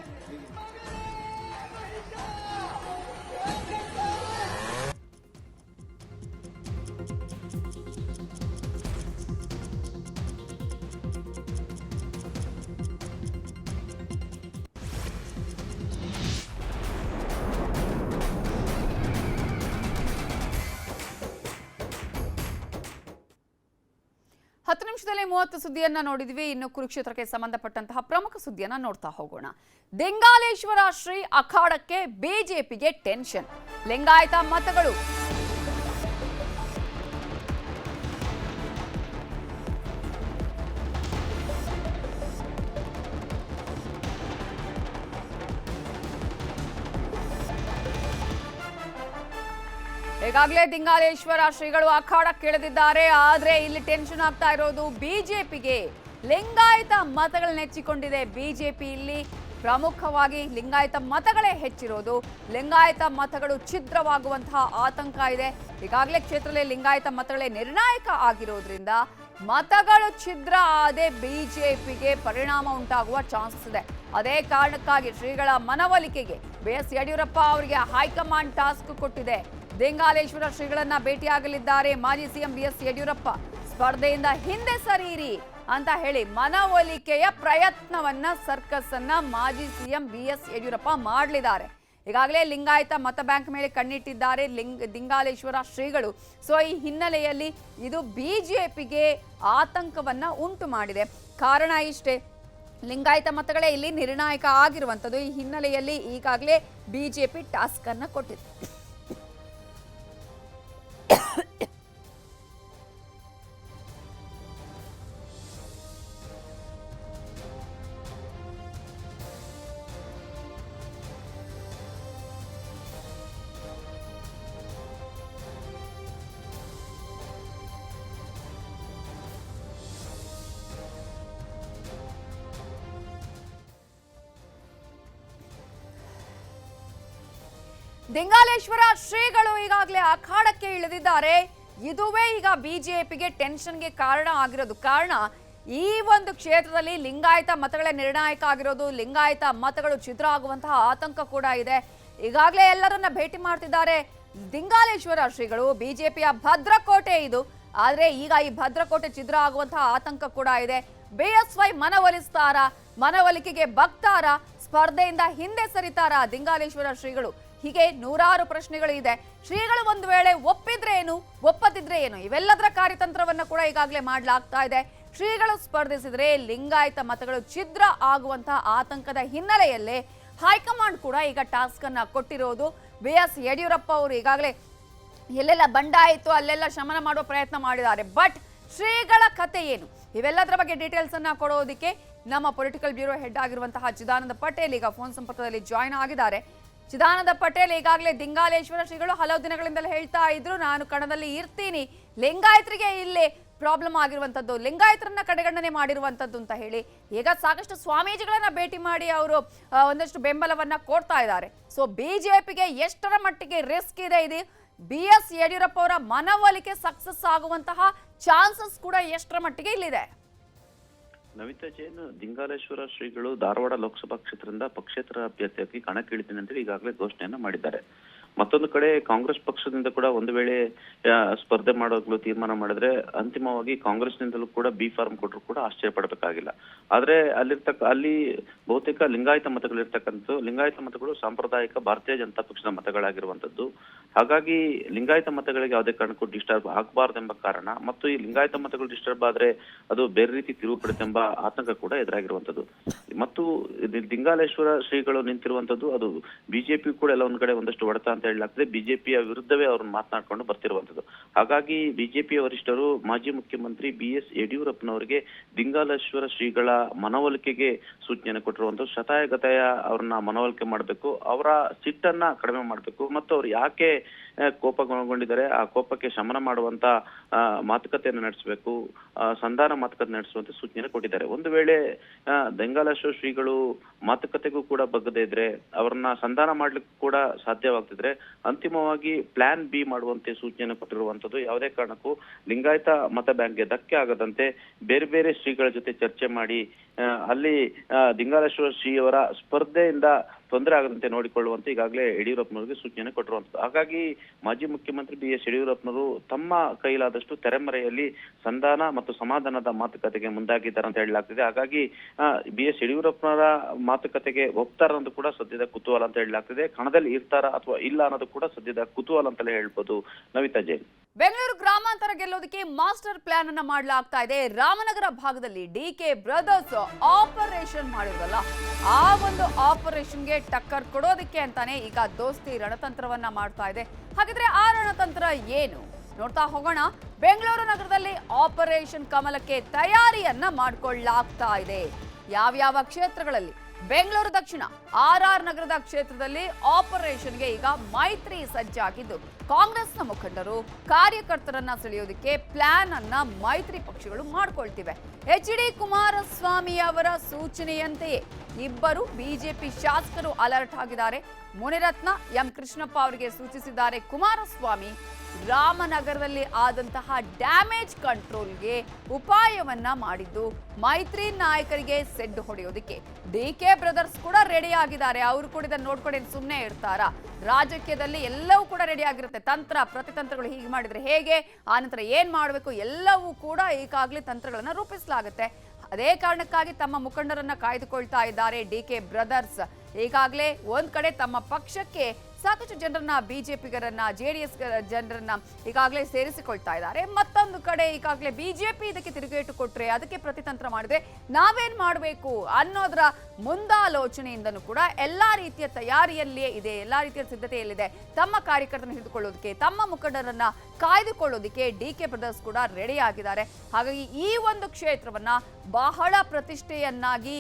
ನಿಮಿಷದಲ್ಲಿ ಮೂವತ್ತು ಸುದ್ದಿಯನ್ನ ನೋಡಿದ್ವಿ. ಇನ್ನು ಕುರುಕ್ಷೇತ್ರಕ್ಕೆ ಸಂಬಂಧಪಟ್ಟಂತಹ ಪ್ರಮುಖ ಸುದ್ದಿಯನ್ನ ನೋಡ್ತಾ ಹೋಗೋಣ. ಲಿಂಗಾಲೇಶ್ವರ ಶ್ರೀ ಅಖಾಡಕ್ಕೆ ಬಿಜೆಪಿಗೆ ಟೆನ್ಷನ್. ಲಿಂಗಾಯತ ಮತಗಳು ಈಗಾಗಲೇ ದಿಂಗಾಲೇಶ್ವರ ಶ್ರೀಗಳು ಅಖಾಡ ಕೇಳದಿದ್ದಾರೆ. ಆದ್ರೆ ಇಲ್ಲಿ ಟೆನ್ಷನ್ ಆಗ್ತಾ ಇರೋದು ಬಿಜೆಪಿಗೆ. ಲಿಂಗಾಯತ ಮತಗಳನ್ನ ನೆಚ್ಚಿಕೊಂಡಿದೆ ಬಿಜೆಪಿ ಇಲ್ಲಿ ಪ್ರಮುಖವಾಗಿ ಲಿಂಗಾಯತ ಮತಗಳೇ ಹೆಚ್ಚಿರೋದು. ಲಿಂಗಾಯತ ಮತಗಳು ಛಿದ್ರವಾಗುವಂತಹ ಆತಂಕ ಇದೆ. ಈಗಾಗಲೇ ಕ್ಷೇತ್ರದಲ್ಲಿ ಲಿಂಗಾಯತ ಮತಗಳೇ ನಿರ್ಣಾಯಕ ಆಗಿರೋದ್ರಿಂದ ಮತಗಳು ಛಿದ್ರ ಆದ ಬಿಜೆಪಿಗೆ ಪರಿಣಾಮ ಉಂಟಾಗುವ ಚಾನ್ಸಸ್ ಇದೆ. ಅದೇ ಕಾರಣಕ್ಕಾಗಿ ಶ್ರೀಗಳ ಮನವೊಲಿಕೆಗೆ ಬಿ ಎಸ್ ಯಡಿಯೂರಪ್ಪ ಅವರಿಗೆ ಹೈಕಮಾಂಡ್ ಟಾಸ್ಕ್ ಕೊಟ್ಟಿದೆ. ದಿಂಗಾಲೇಶ್ವರ ಶ್ರೀಗಳನ್ನ ಭೇಟಿಯಾಗಲಿದ್ದಾರೆ ಮಾಜಿ ಸಿಎಂ ಬಿ ಎಸ್ ಯಡಿಯೂರಪ್ಪ. ಸ್ಪರ್ಧೆಯಿಂದ ಹಿಂದೆ ಸರಿಯಿರಿ ಅಂತ ಹೇಳಿ ಮನವೊಲಿಕೆಯ ಪ್ರಯತ್ನವನ್ನ ಸರ್ಕಸ್ ಅನ್ನ ಮಾಜಿ ಸಿಎಂ ಬಿ ಎಸ್ ಯಡಿಯೂರಪ್ಪ ಮಾಡಲಿದ್ದಾರೆ. ಈಗಾಗಲೇ ಲಿಂಗಾಯತ ಮತ ಬ್ಯಾಂಕ್ ಮೇಲೆ ಕಣ್ಣಿಟ್ಟಿದ್ದಾರೆ ಲಿಂಗ್ ದಿಂಗಾಲೇಶ್ವರ ಶ್ರೀಗಳು. ಸೊ, ಈ ಹಿನ್ನೆಲೆಯಲ್ಲಿ ಇದು ಬಿಜೆಪಿಗೆ ಆತಂಕವನ್ನ ಉಂಟು ಮಾಡಿದೆ. ಕಾರಣ ಇಷ್ಟೇ, ಲಿಂಗಾಯತ ಮತಗಳೇ ಇಲ್ಲಿ ನಿರ್ಣಾಯಕ ಆಗಿರುವಂಥದ್ದು. ಈ ಹಿನ್ನೆಲೆಯಲ್ಲಿ ಈಗಾಗಲೇ ಬಿಜೆಪಿ ಪಿ ಟಾಸ್ಕನ್ನು ಕೊಟ್ಟಿದೆ. ದಿಂಗಾಲೇಶ್ವರ ಶ್ರೀಗಳು ಈಗಾಗಲೇ ಅಖಾಡಕ್ಕೆ ಇಳಿದಿದ್ದಾರೆ. ಇದುವೇ ಈಗ ಬಿಜೆಪಿಗೆ ಟೆನ್ಷನ್ಗೆ ಕಾರಣ ಆಗಿರೋದು ಕಾರಣ ಈ ಒಂದು ಕ್ಷೇತ್ರದಲ್ಲಿ ಲಿಂಗಾಯತ ಮತಗಳೇ ನಿರ್ಣಾಯಕ ಆಗಿರೋದು, ಲಿಂಗಾಯತ ಮತಗಳು ಛಿದ್ರ ಆಗುವಂತಹ ಆತಂಕ ಕೂಡ ಇದೆ. ಈಗಾಗಲೇ ಎಲ್ಲರನ್ನ ಭೇಟಿ ಮಾಡ್ತಿದ್ದಾರೆ ದಿಂಗಾಲೇಶ್ವರ ಶ್ರೀಗಳು. ಬಿಜೆಪಿಯ ಭದ್ರಕೋಟೆ ಇದು. ಆದರೆ ಈಗ ಈ ಭದ್ರಕೋಟೆ ಛಿದ್ರ ಆಗುವಂತಹ ಆತಂಕ ಕೂಡ ಇದೆ. ಬಿಎಸ್ವೈ ಮನವೊಲಿಸ್ತಾರ? ಮನವೊಲಿಕೆಗೆ ಬಗ್ತಾರ ಸ್ಪರ್ಧೆಯಿಂದ ಹಿಂದೆ ಸರಿತಾರ ದಿಂಗಾಲೇಶ್ವರ ಶ್ರೀಗಳು? ಹೀಗೆ ನೂರಾರು ಪ್ರಶ್ನೆಗಳು ಇದೆ ಶ್ರೀಗಳು ಒಂದು ವೇಳೆ ಒಪ್ಪಿದ್ರೆ ಏನು? ಒಪ್ಪದಿದ್ರೆ ಏನು? ಇವೆಲ್ಲದರ ಕಾರ್ಯತಂತ್ರವನ್ನು ಕೂಡ ಈಗಾಗಲೇ ಮಾಡಲಾಗ್ತಾ ಇದೆ. ಶ್ರೀಗಳು ಸ್ಪರ್ಧಿಸಿದ್ರೆ ಲಿಂಗಾಯತ ಮತಗಳು ಛಿದ್ರ ಆಗುವಂತಹ ಆತಂಕದ ಹಿನ್ನೆಲೆಯಲ್ಲಿ ಹೈಕಮಾಂಡ್ ಕೂಡ ಈಗ ಟಾಸ್ಕ್ ಅನ್ನ ಕೊಟ್ಟಿರೋದು. ಬಿ ಎಸ್ ಯಡಿಯೂರಪ್ಪ ಅವರು ಈಗಾಗಲೇ ಎಲ್ಲೆಲ್ಲ ಬಂಡಾಯಿತು ಅಲ್ಲೆಲ್ಲ ಶಮನ ಮಾಡುವ ಪ್ರಯತ್ನ ಮಾಡಿದ್ದಾರೆ. ಬಟ್ ಶ್ರೀಗಳ ಕತೆ ಏನು? ಇವೆಲ್ಲದರ ಬಗ್ಗೆ ಡೀಟೇಲ್ಸ್ ಅನ್ನ ಕೊಡೋದಕ್ಕೆ ನಮ್ಮ ಪೊಲಿಟಿಕಲ್ ಬ್ಯೂರೋ ಹೆಡ್ ಆಗಿರುವಂತಹ ಚಿದಾನಂದ ಪಟೇಲ್ ಈಗ ಫೋನ್ ಸಂಪರ್ಕದಲ್ಲಿ ಜಾಯ್ನ್ ಆಗಿದ್ದಾರೆ. ಚಿದಾನಂದ ಪಟೇಲ್ ಈಗಾಗಲೇ ದಿಂಗಾಲೇಶ್ವರ ಶ್ರೀಗಳು ಹಲವು ದಿನಗಳಿಂದಲೇ ಹೇಳ್ತಾ ಇದ್ರು. ನಾನು ಕಣದಲ್ಲಿ ಇರ್ತೀನಿ. ಲಿಂಗಾಯತರಿಗೆ ಇಲ್ಲಿ ಪ್ರಾಬ್ಲಮ್ ಆಗಿರುವಂಥದ್ದು ಲಿಂಗಾಯತರನ್ನ ಕಡೆಗಣನೆ ಮಾಡಿರುವಂಥದ್ದು ಅಂತ ಹೇಳಿ. ಈಗ ಸಾಕಷ್ಟು ಸ್ವಾಮೀಜಿಗಳನ್ನ ಭೇಟಿ ಮಾಡಿ ಅವರು ಒಂದಷ್ಟು ಬೆಂಬಲವನ್ನ ಕೊಡ್ತಾ ಇದ್ದಾರೆ. ಸೊ ಬಿಜೆಪಿಗೆ ಎಷ್ಟರ ಮಟ್ಟಿಗೆ ರಿಸ್ಕ್ ಇದೆ ಇದು? ಬಿ ಎಸ್ ಯಡಿಯೂರಪ್ಪ ಅವರ ಮನವೊಲಿಕೆ ಸಕ್ಸಸ್ ಆಗುವಂತಹ ಚಾನ್ಸಸ್ ಕೂಡ ಎಷ್ಟರ ಮಟ್ಟಿಗೆ ಇಲ್ಲಿದೆ? ನಮಿತಾ ಜೈನ್ ದಿಂಗಾಲೇಶ್ವರ ಶ್ರೀಗಳು ಧಾರವಾಡ ಲೋಕಸಭಾ ಕ್ಷೇತ್ರದಿಂದ ಪಕ್ಷೇತರ ಅಭ್ಯರ್ಥಿಯಾಗಿ ಕಣಕ್ಕಿಳಿತೀನಿ ಅಂತ ಈಗಾಗಲೇ ಘೋಷಣೆಯನ್ನು ಮಾಡಿದ್ದಾರೆ. ಮತ್ತೊಂದು ಕಡೆ ಕಾಂಗ್ರೆಸ್ ಪಕ್ಷದಿಂದ ಕೂಡ ಒಂದು ವೇಳೆ ಸ್ಪರ್ಧೆ ಮಾಡೋಗ್ಲು ತೀರ್ಮಾನ ಮಾಡಿದ್ರೆ ಅಂತಿಮವಾಗಿ ಕಾಂಗ್ರೆಸ್ನಿಂದಲೂ ಕೂಡ ಬಿ ಫಾರ್ಮ್ ಕೊಟ್ಟರು ಕೂಡ ಆಶ್ಚರ್ಯ ಪಡಬೇಕಾಗಿಲ್ಲ. ಆದ್ರೆ ಅಲ್ಲಿರ್ತಕ್ಕ, ಅಲ್ಲಿ ಬಹುತೇಕ ಲಿಂಗಾಯತ ಮತಗಳಿರ್ತಕ್ಕಂಥದ್ದು, ಲಿಂಗಾಯತ ಮತಗಳು ಸಾಂಪ್ರದಾಯಿಕ ಭಾರತೀಯ ಜನತಾ ಪಕ್ಷದ ಮತಗಳಾಗಿರುವಂತದ್ದು ಹಾಗಾಗಿ ಲಿಂಗಾಯತ ಮತಗಳಿಗೆ ಯಾವುದೇ ಕಾರಣಕ್ಕೂ ಡಿಸ್ಟರ್ಬ್ ಆಗಬಾರ್ದೆಂಬ ಕಾರಣ ಮತ್ತು ಈ ಲಿಂಗಾಯತ ಮತಗಳು ಡಿಸ್ಟರ್ಬ್ ಆದ್ರೆ ಅದು ಬೇರೆ ರೀತಿ ತಿರುವು ಪಡುತ್ತೆಂಬ ಆತಂಕ ಕೂಡ ಎದುರಾಗಿರುವಂತದ್ದು ಮತ್ತು ಲಿಂಗಾಲೇಶ್ವರ ಶ್ರೀಗಳು ನಿಂತಿರುವಂತದ್ದು ಅದು ಬಿಜೆಪಿ ಕೂಡ ಎಲ್ಲ ಒಂದ್ ಕಡೆ ಒಂದಷ್ಟು ಹೊಡೆತ ಅಂತ ಹೇಳಲಾಗ್ತದೆ. ಬಿಜೆಪಿಯ ವಿರುದ್ಧವೇ ಅವ್ರನ್ನ ಮಾತನಾಡ್ಕೊಂಡು ಬರ್ತಿರುವಂತದ್ದು ಹಾಗಾಗಿ ಬಿಜೆಪಿಯ ವರಿಷ್ಠರು, ಮಾಜಿ ಮುಖ್ಯಮಂತ್ರಿ ಬಿ ಎಸ್ ಯಡಿಯೂರಪ್ಪನವರಿಗೆ ದಿಂಗಾಲೇಶ್ವರ ಶ್ರೀಗಳ ಮನವೊಲಿಕೆಗೆ ಸೂಚನೆಯನ್ನು ಕೊಟ್ಟಿರುವಂತದ್ದು ಶತಾಯಗತಾಯ ಅವ್ರನ್ನ ಮನವೊಲಿಕೆ ಮಾಡಬೇಕು, ಅವರ ಸಿಟ್ಟನ್ನ ಕಡಿಮೆ ಮಾಡಬೇಕು, ಮತ್ತು ಅವ್ರು ಯಾಕೆ ಕೋಪಗೊಳಗೊಂಡಿದ್ದಾರೆ ಆ ಕೋಪಕ್ಕೆ ಶಮನ ಮಾಡುವಂತ ಮಾತುಕತೆಯನ್ನು ನಡೆಸಬೇಕು. ಸಂಧಾನ ಮಾತುಕತೆ ನಡೆಸುವಂತ ಸೂಚನೆ ಕೊಟ್ಟಿದ್ದಾರೆ. ಒಂದು ವೇಳೆ ಆ, ದಿಂಗಾಲೇಶ್ವರ ಶ್ರೀಗಳು ಮಾತುಕತೆಗೂ ಕೂಡ ಬಗ್ಗದೇ ಇದ್ರೆ ಅವರನ್ನ ಸಂಧಾನ ಮಾಡ್ಲಿಕ್ಕೆ ಕೂಡ ಸಾಧ್ಯವಾಗ್ತಿದ್ರೆ ಅಂತಿಮವಾಗಿ ಪ್ಲಾನ್ ಬಿ ಮಾಡುವಂತೆ ಸೂಚನೆ ಕೊಟ್ಟಿರುವಂತದ್ದು ಯಾವುದೇ ಕಾರಣಕ್ಕೂ ಲಿಂಗಾಯತ ಮತ ಬ್ಯಾಂಕ್ಗೆ ಧಕ್ಕೆ ಆಗದಂತೆ ಬೇರೆ ಬೇರೆ ಶ್ರೀಗಳ ಜೊತೆ ಚರ್ಚೆ ಮಾಡಿ ಅಲ್ಲಿ ದಿಂಗಾಲೇಶ್ವರ ಶ್ರೀಯವರ ಸ್ಪರ್ಧೆಯಿಂದ ತೊಂದರೆ ಆಗದಂತೆ ನೋಡಿಕೊಳ್ಳುವಂತೆ ಈಗಾಗಲೇ ಯಡಿಯೂರಪ್ಪನವರಿಗೆ ಸೂಚನೆ ಕೊಟ್ಟಿರುವಂತದ್ದು ಹಾಗಾಗಿ ಮಾಜಿ ಮುಖ್ಯಮಂತ್ರಿ ಬಿ ಎಸ್ ಯಡಿಯೂರಪ್ಪನವರು ತಮ್ಮ ಕೈಲಾದಷ್ಟು ತೆರೆಮರೆಯಲ್ಲಿ ಸಂಧಾನ ಮತ್ತು ಸಮಾಧಾನದ ಮಾತುಕತೆಗೆ ಮುಂದಾಗಿದ್ದಾರೆ ಅಂತ ಹೇಳಲಾಗ್ತಿದೆ. ಹಾಗಾಗಿ ಬಿ ಎಸ್ ಯಡಿಯೂರಪ್ಪನವರ ಮಾತುಕತೆಗೆ ಒಪ್ತಾರ ಅನ್ನೋದು ಕೂಡ ಸದ್ಯದ ಕುತೂಹಲ ಅಂತ ಹೇಳಲಾಗ್ತಿದೆ. ಕಣದಲ್ಲಿ ಇರ್ತಾರ ಅಥವಾ ಇಲ್ಲ ಅನ್ನೋದು ಕೂಡ ಸದ್ಯದ ಕುತೂಹಲ ಅಂತಲೇ ಹೇಳ್ಬೋದು ನವಿತಾ ಜೈನ್. ಬೆಂಗಳೂರು ಗ್ರಾಮಾಂತರ ಗೆಲ್ಲೋದಕ್ಕೆ ಮಾಸ್ಟರ್ ಪ್ಲಾನ್ ಅನ್ನ ಮಾಡಲಾಗ್ತಾ ಇದೆ. ರಾಮನಗರ ಭಾಗದಲ್ಲಿ ಡಿ ಕೆ ಬ್ರದರ್ಸ್ ಆಪರೇಷನ್ ಮಾಡಿದ್ರಲ್ಲ, ಆ ಒಂದು ಆಪರೇಷನ್ಗೆ ಟಕ್ಕರ್ ಕೊಡೋದಕ್ಕೆ ಅಂತಾನೆ ಈಗ ದೋಸ್ತಿ ರಣತಂತ್ರವನ್ನ ಮಾಡ್ತಾ ಇದೆ. ಹಾಗಿದ್ರೆ ಆ ರಣತಂತ್ರ ಏನು? ನೋಡ್ತಾ ಹೋಗೋಣ. ಬೆಂಗಳೂರು ನಗರದಲ್ಲಿ ಆಪರೇಷನ್ ಕಮಲಕ್ಕೆ ತಯಾರಿಯನ್ನ ಮಾಡ್ಕೊಳ್ಳಾಗ್ತಾ ಇದೆ. ಯಾವ್ಯಾವ ಕ್ಷೇತ್ರಗಳಲ್ಲಿ? ಬೆಂಗಳೂರು ದಕ್ಷಿಣ. ಆರ್ ಆರ್ ನಗರದ ಕ್ಷೇತ್ರದಲ್ಲಿ ಆಪರೇಷನ್ಗೆ ಈಗ ಮೈತ್ರಿ ಸಜ್ಜಾಗಿದ್ದು, ಕಾಂಗ್ರೆಸ್ನ ಮುಖಂಡರು ಕಾರ್ಯಕರ್ತರನ್ನ ಸೆಳೆಯೋದಕ್ಕೆ ಪ್ಲಾನ್ ಅನ್ನ ಮೈತ್ರಿ ಪಕ್ಷಗಳು ಮಾಡ್ಕೊಳ್ತಿವೆ. ಎಚ್ ಡಿ ಕುಮಾರಸ್ವಾಮಿ ಅವರ ಸೂಚನೆಯಂತೆಯೇ ಇಬ್ಬರು ಬಿಜೆಪಿ ಶಾಸಕರು ಅಲರ್ಟ್ ಆಗಿದ್ದಾರೆ. ಮುನಿರತ್ನ, ಎಂ. ಕೃಷ್ಣಪ್ಪ ಅವರಿಗೆ ಸೂಚಿಸಿದ್ದಾರೆ, ಕುಮಾರಸ್ವಾಮಿ ರಾಮನಗರದಲ್ಲಿ ಆದಂತಹ ಡ್ಯಾಮೇಜ್ ಕಂಟ್ರೋಲ್ಗೆ ಉಪಾಯವನ್ನ ಮಾಡಿದ್ದು. ಮೈತ್ರಿ ನಾಯಕರಿಗೆ ಸೆಡ್ಡು ಹೊಡೆಯೋದಕ್ಕೆ. ಡಿ ಕೆ ಬ್ರದರ್ಸ್ ಕೂಡ ರೆಡಿ ಆಗಿದ್ದಾರೆ. ಅವರು ಕೂಡ ಇದನ್ನು ನೋಡ್ಕೊಂಡು ಸುಮ್ಮನೆ ಇರ್ತಾರ? ರಾಜಕೀಯದಲ್ಲಿ ಎಲ್ಲವೂ ಕೂಡ ರೆಡಿ ಆಗಿರುತ್ತೆ. ತಂತ್ರ, ಪ್ರತಿತಂತ್ರಗಳು ಹೀಗೆ ಮಾಡಿದ್ರೆ ಹೇಗೆ? ಆನಂತರ ಏನ್ ಮಾಡಬೇಕು? ಎಲ್ಲವೂ ಕೂಡ ಈಗಾಗಲೇ ತಂತ್ರಗಳನ್ನ ರೂಪಿಸಲಾಗುತ್ತೆ. ಅದೇ ಕಾರಣಕ್ಕಾಗಿ ತಮ್ಮ ಮುಖಂಡರನ್ನ ಕಾಯ್ದುಕೊಳ್ತಾ ಇದ್ದಾರೆ ಡಿ ಕೆ ಬ್ರದರ್ಸ್. ಈಗಾಗಲೇ ಒಂದ್ ಕಡೆ ತಮ್ಮ ಪಕ್ಷಕ್ಕೆ ಸಾಕಷ್ಟು ಜನರನ್ನ, ಬಿಜೆಪಿಗರನ್ನ ಜೆ ಡಿ ಎಸ್ ಜನರನ್ನ ಈಗಾಗಲೇ ಸೇರಿಸಿಕೊಳ್ತಾ ಇದ್ದಾರೆ. ಮತ್ತೊಂದು ಕಡೆ ಈಗಾಗಲೇ ಬಿಜೆಪಿ ಇದಕ್ಕೆ ತಿರುಗೇಟು ಕೊಟ್ರೆ ಅದಕ್ಕೆ ಪ್ರತಿತಂತ್ರ ಮಾಡಿದ್ರೆ ನಾವೇನ್ ಮಾಡಬೇಕು ಅನ್ನೋದರ ಮುಂದಾಲೋಚನೆಯಿಂದನೂ ಕೂಡ ಎಲ್ಲಾ ರೀತಿಯ ತಯಾರಿಯಲ್ಲಿಯೇ ಇದೆ, ಎಲ್ಲಾ ರೀತಿಯ ಸಿದ್ಧತೆಯಲ್ಲಿದೆ. ತಮ್ಮ ಕಾರ್ಯಕರ್ತರನ್ನು ಹಿಡಿದುಕೊಳ್ಳೋದಕ್ಕೆ, ತಮ್ಮ ಮುಖಂಡರನ್ನ ಕಾಯ್ದುಕೊಳ್ಳೋದಕ್ಕೆ ಡಿ ಕೆ ಬ್ರದರ್ಸ್ ಕೂಡ ರೆಡಿ ಆಗಿದ್ದಾರೆ ಹಾಗಾಗಿ ಈ ಒಂದು ಕ್ಷೇತ್ರವನ್ನ ಬಹಳ ಪ್ರತಿಷ್ಠೆಯನ್ನಾಗಿ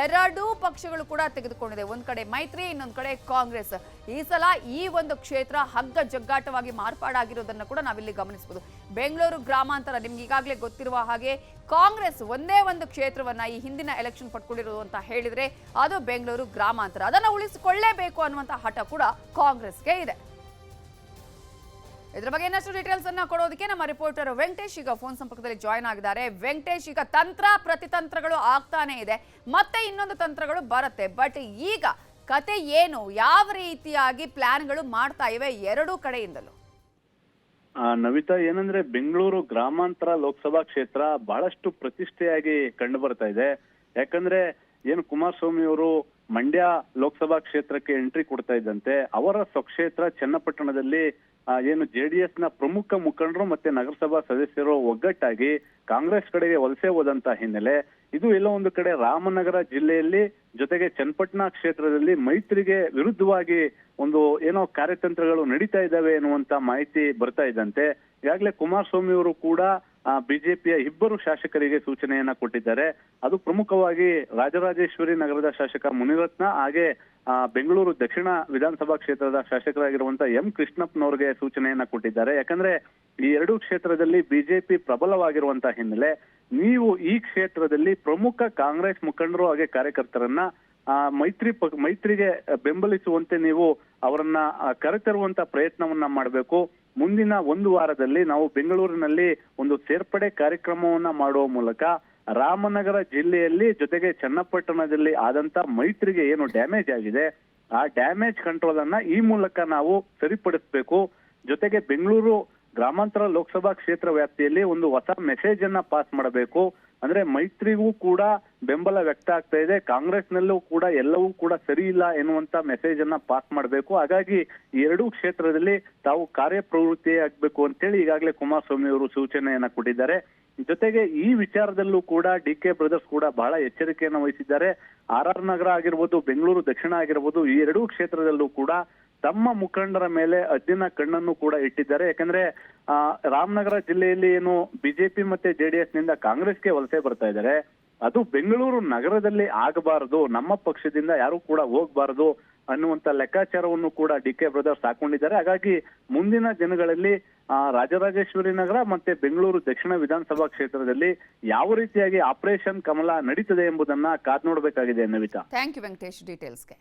ಎರಡೂ ಪಕ್ಷಗಳು ಕೂಡ ತೆಗೆದುಕೊಂಡಿದೆ. ಒಂದ್ ಕಡೆ ಮೈತ್ರಿ, ಇನ್ನೊಂದು ಕಡೆ ಕಾಂಗ್ರೆಸ್. ಈ ಸಲ ಈ ಒಂದು ಕ್ಷೇತ್ರ ಹಗ್ಗ ಜಗ್ಗಾಟವಾಗಿ ಮಾರ್ಪಾಡಾಗಿರೋದನ್ನ ಕೂಡ ನಾವಿಲ್ಲಿ ಗಮನಿಸಬಹುದು ಬೆಂಗಳೂರು ಗ್ರಾಮಾಂತರ ನಿಮ್ಗೆ ಈಗಾಗಲೇ ಗೊತ್ತಿರುವ ಹಾಗೆ ಕಾಂಗ್ರೆಸ್ ಒಂದೇ ಒಂದು ಕ್ಷೇತ್ರವನ್ನ ಈ ಹಿಂದಿನ ಎಲೆಕ್ಷನ್ ಪಡ್ಕೊಂಡಿರೋದು ಅಂತ ಹೇಳಿದ್ರೆ ಅದು ಬೆಂಗಳೂರು ಗ್ರಾಮಾಂತರ. ಅದನ್ನ ಉಳಿಸಿಕೊಳ್ಳೇಬೇಕು ಅನ್ನುವಂತ ಹಠ ಕೂಡ ಕಾಂಗ್ರೆಸ್ಗೆ ಇದೆ. ಇದ್ರ ಬಗ್ಗೆ ಇನ್ನಷ್ಟು ಡೀಟೇಲ್ಸ್ ಅನ್ನ ಕೊಡೋದಕ್ಕೆ ನಮ್ಮ ರಿಪೋರ್ಟರ್ ವೆಂಕಟೇಶ್ ಈಗ ಫೋನ್ ಸಂಪರ್ಕದಲ್ಲಿ ಜಾಯ್ನ್ ಆಗಿದ್ದಾರೆ. ವೆಂಕಟೇಶ್, ಈಗ ತಂತ್ರ ಪ್ರತಿತಂತ್ರಗಳು ಆಗ್ತಾನೆ ಇದೆ. ಮತ್ತೆ ಇನ್ನೊಂದು ತಂತ್ರಗಳು ಬರುತ್ತೆ. ಬಟ್ ಈಗ ಕತೆ ಏನು, ಯಾವ ರೀತಿಯಾಗಿ ಪ್ಲಾನ್ಗಳು ಮಾಡ್ತಾ ಇವೆ ಎರಡೂ ಕಡೆಯಿಂದಲೂ? ನವಿತಾ, ಏನಂದ್ರೆ ಬೆಂಗಳೂರು ಗ್ರಾಮಾಂತರ ಲೋಕಸಭಾ ಕ್ಷೇತ್ರ ಬಹಳಷ್ಟು ಪ್ರತಿಷ್ಠೆಯಾಗಿ ಕಂಡು ಬರ್ತಾ ಇದೆ. ಯಾಕಂದ್ರೆ ಏನು ಕುಮಾರಸ್ವಾಮಿ ಅವರು ಮಂಡ್ಯ ಲೋಕಸಭಾ ಕ್ಷೇತ್ರಕ್ಕೆ ಎಂಟ್ರಿ ಕೊಡ್ತಾ ಇದ್ದಂತೆ ಅವರ ಸ್ವಕ್ಷೇತ್ರ ಚನ್ನಪಟ್ಟಣದಲ್ಲಿ ಏನು ಜೆಡಿಎಸ್ನ ಪ್ರಮುಖ ಮುಖಂಡರು ಮತ್ತೆ ನಗರಸಭಾ ಸದಸ್ಯರು ಒಗ್ಗಟ್ಟಾಗಿ ಕಾಂಗ್ರೆಸ್ ಕಡೆಗೆ ವಲಸೆ ಹೋದಂತ ಹಿನ್ನೆಲೆ ಇದು ಎಲ್ಲೋ ಒಂದು ಕಡೆ ರಾಮನಗರ ಜಿಲ್ಲೆಯಲ್ಲಿ ಜೊತೆಗೆ ಚನ್ನಪಟ್ಟಣ ಕ್ಷೇತ್ರದಲ್ಲಿ ಮೈತ್ರಿಗೆ ವಿರುದ್ಧವಾಗಿ ಒಂದು ಏನೋ ಕಾರ್ಯತಂತ್ರಗಳು ನಡೀತಾ ಇದ್ದಾವೆ ಎನ್ನುವಂತ ಮಾಹಿತಿ ಬರ್ತಾ ಇದ್ದಂತೆ. ಈಗಾಗಲೇ ಕುಮಾರಸ್ವಾಮಿ ಅವರು ಕೂಡ ಬಿಜೆಪಿಯ ಇಬ್ಬರು ಶಾಸಕರಿಗೆ ಸೂಚನೆಯನ್ನ ಕೊಟ್ಟಿದ್ದಾರೆ. ಅದು ಪ್ರಮುಖವಾಗಿ ರಾಜರಾಜೇಶ್ವರಿ ನಗರದ ಶಾಸಕ ಮುನಿರತ್ನ ಹಾಗೆ ಬೆಂಗಳೂರು ದಕ್ಷಿಣ ವಿಧಾನಸಭಾ ಕ್ಷೇತ್ರದ ಶಾಸಕರಾಗಿರುವಂತಹ ಎಂ ಕೃಷ್ಣಪ್ಪನವ್ರಿಗೆ ಸೂಚನೆಯನ್ನ ಕೊಟ್ಟಿದ್ದಾರೆ. ಯಾಕಂದ್ರೆ ಈ ಎರಡು ಕ್ಷೇತ್ರದಲ್ಲಿ ಬಿಜೆಪಿ ಪ್ರಬಲವಾಗಿರುವಂತಹ ಹಿನ್ನೆಲೆ ನೀವು ಈ ಕ್ಷೇತ್ರದಲ್ಲಿ ಪ್ರಮುಖ ಕಾಂಗ್ರೆಸ್ ಮುಖಂಡರು ಹಾಗೆ ಕಾರ್ಯಕರ್ತರನ್ನ ಮೈತ್ರಿ ಮೈತ್ರಿಗೆ ಬೆಂಬಲಿಸುವಂತೆ ನೀವು ಅವರನ್ನ ಕರೆತರುವಂತ ಪ್ರಯತ್ನವನ್ನ ಮಾಡಬೇಕು. ಮುಂದಿನ ಒಂದು ವಾರದಲ್ಲಿ ನಾವು ಬೆಂಗಳೂರಿನಲ್ಲಿ ಒಂದು ಸೇರ್ಪಡೆ ಕಾರ್ಯಕ್ರಮವನ್ನ ಮಾಡುವ ಮೂಲಕ ರಾಮನಗರ ಜಿಲ್ಲೆಯಲ್ಲಿ ಜೊತೆಗೆ ಚನ್ನಪಟ್ಟಣದಲ್ಲಿ ಆದಂತ ಮೈತ್ರಿಗೆ ಏನು ಡ್ಯಾಮೇಜ್ ಆಗಿದೆ, ಆ ಡ್ಯಾಮೇಜ್ ಕಂಟ್ರೋಲ್ ಅನ್ನ ಈ ಮೂಲಕ ನಾವು ಸರಿಪಡಿಸಬೇಕು. ಜೊತೆಗೆ ಬೆಂಗಳೂರು ಗ್ರಾಮಾಂತರ ಲೋಕಸಭಾ ಕ್ಷೇತ್ರ ವ್ಯಾಪ್ತಿಯಲ್ಲಿ ಒಂದು ಹೊಸ ಮೆಸೇಜ್ ಅನ್ನ ಪಾಸ್ ಮಾಡಬೇಕು. ಅಂದ್ರೆ ಮೈತ್ರಿಗೂ ಕೂಡ ಬೆಂಬಲ ವ್ಯಕ್ತ ಆಗ್ತಾ ಇದೆ. ಕಾಂಗ್ರೆಸ್ನಲ್ಲೂ ಕೂಡ ಎಲ್ಲವೂ ಕೂಡ ಸರಿ ಇಲ್ಲ ಎನ್ನುವಂತ ಮೆಸೇಜ್ ಅನ್ನ ಪಾಸ್ ಮಾಡಬೇಕು. ಹಾಗಾಗಿ ಎರಡೂ ಕ್ಷೇತ್ರದಲ್ಲಿ ತಾವು ಕಾರ್ಯಪ್ರವೃತ್ತಿ ಆಗ್ಬೇಕು ಅಂತೇಳಿ ಈಗಾಗಲೇ ಕುಮಾರಸ್ವಾಮಿ ಅವರು ಸೂಚನೆಯನ್ನ ಕೊಟ್ಟಿದ್ದಾರೆ. ಜೊತೆಗೆ ಈ ವಿಚಾರದಲ್ಲೂ ಕೂಡ ಡಿ ಕೆ ಬ್ರದರ್ಸ್ ಕೂಡ ಬಹಳ ಎಚ್ಚರಿಕೆಯನ್ನು ವಹಿಸಿದ್ದಾರೆ. ಆರ್ ಆರ್ ನಗರ ಆಗಿರ್ಬೋದು, ಬೆಂಗಳೂರು ದಕ್ಷಿಣ ಆಗಿರ್ಬೋದು, ಈ ಎರಡೂ ಕ್ಷೇತ್ರದಲ್ಲೂ ಕೂಡ ತಮ್ಮ ಮುಖಂಡರ ಮೇಲೆ ಅದ್ದಿನ ಕಣ್ಣನ್ನು ಕೂಡ ಇಟ್ಟಿದ್ದಾರೆ. ಯಾಕಂದ್ರೆ ಆ ರಾಮನಗರ ಜಿಲ್ಲೆಯಲ್ಲಿ ಏನು ಬಿಜೆಪಿ ಮತ್ತೆ ಜೆಡಿಎಸ್ನಿಂದ ಕಾಂಗ್ರೆಸ್ಗೆ ವಲಸೆ ಬರ್ತಾ ಇದ್ದಾರೆ. ಅದು ಬೆಂಗಳೂರು ನಗರದಲ್ಲಿ ಆಗಬಾರದು ನಮ್ಮ ಪಕ್ಷದಿಂದ ಯಾರು ಕೂಡ ಹೋಗ್ಬಾರದು ಅನ್ನುವಂತ ಲೆಕ್ಕಾಚಾರವನ್ನು ಕೂಡ ಡಿ ಕೆ ಬ್ರದರ್ಸ್ ಹಾಕೊಂಡಿದ್ದಾರೆ. ಹಾಗಾಗಿ ಮುಂದಿನ ದಿನಗಳಲ್ಲಿ ಆ, ರಾಜರಾಜೇಶ್ವರಿ ನಗರ ಮತ್ತೆ ಬೆಂಗಳೂರು ದಕ್ಷಿಣ ವಿಧಾನಸಭಾ ಕ್ಷೇತ್ರದಲ್ಲಿ ಯಾವ ರೀತಿಯಾಗಿ ಆಪರೇಷನ್ ಕಮಲ ನಡೀತದೆ ಎಂಬುದನ್ನ ಕಾದ್ ನೋಡಬೇಕಾಗಿದೆ ನವಿತಾ. Thank you Venkatesh ಡೀಟೇಲ್ಸ್ಗೆ